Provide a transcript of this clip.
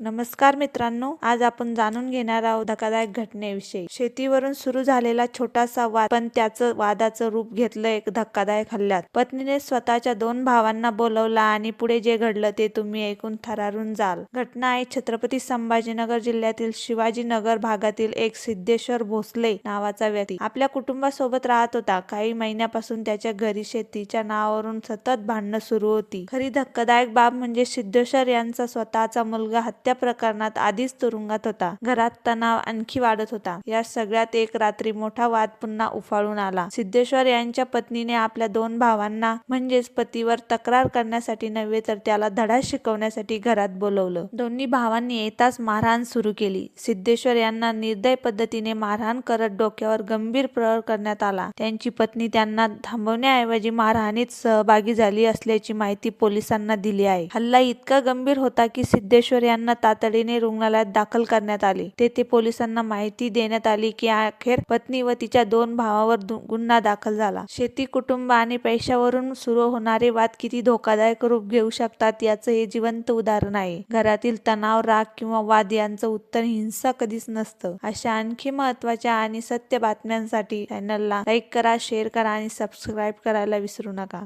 नमस्कार मित्रांनो आज आपण जाणून घेणार आहोत धक्कादायक घटनेविषयी. शेतीवरून सुरू झालेला छोटासा वाद पण त्याचं वादाचं रूप घेतलं एक धक्कादायक हल्ल्यात. पत्नीने स्वतःच्या दोन भावांना बोलवला आणि पुढे जे घडलं ते तुम्ही ऐकून थरारून जाल. घटना आहे छत्रपती संभाजीनगर जिल्ह्यातील शिवाजीनगर भागातील एक सिद्धेश्वर भोसले नावाचा व्यक्ती. आपल्या कुटुंबासोबत राहत होता. काही महिन्यापासून त्याच्या घरी शेतीच्या नावावरून सतत भांडणं सुरू होती. खरी धक्कादायक बाब म्हणजे सिद्धेश्वर यांचा स्वतःचा मुलगा हत्या प्रकरणात आधीच तुरुंगात होता. घरात तणाव आणखी वाढत होता. या सगळ्यात एक रात्री मोठा वाद पुन्हा उफाळून आला. सिद्धेश्वर यांच्या पत्नीने आपल्या दोन भावांना म्हणजेच पतीवर तक्रार करण्यासाठी नव्हे तर त्याला धडा शिकवण्यासाठी घरात बोलवलं. दोन्ही भावांनी येताच मारहाण सुरू केली. सिद्धेश्वर यांना निर्दय पद्धतीने मारहाण करत डोक्यावर गंभीर प्रहार करण्यात आला. त्यांची पत्नी त्यांना थांबवण्याऐवजी मारहाणीत सहभागी झाली असल्याची माहिती पोलिसांना दिली आहे. हल्ला इतका गंभीर होता की सिद्धेश्वर यांना तातडीने रुग्णालयात दाखल करण्यात आले. तेथे पोलिसांना माहिती देण्यात आली की अखेर पत्नी व तिच्या दोन भावावर गुन्हा दाखल झाला. शेती कुटुंब आणि पैशावरून सुरू होणारे वाद किती धोकादायक रूप घेऊ शकतात याचं हे जिवंत उदाहरण आहे. घरातील तणाव राग किंवा वाद यांचं उत्तर हिंसा कधीच नसतं. अशा आणखी महत्त्वाच्या आणि सत्य बातम्यांसाठी चॅनलला लाईक करा शेअर करा आणि सबस्क्राईब करायला विसरू नका.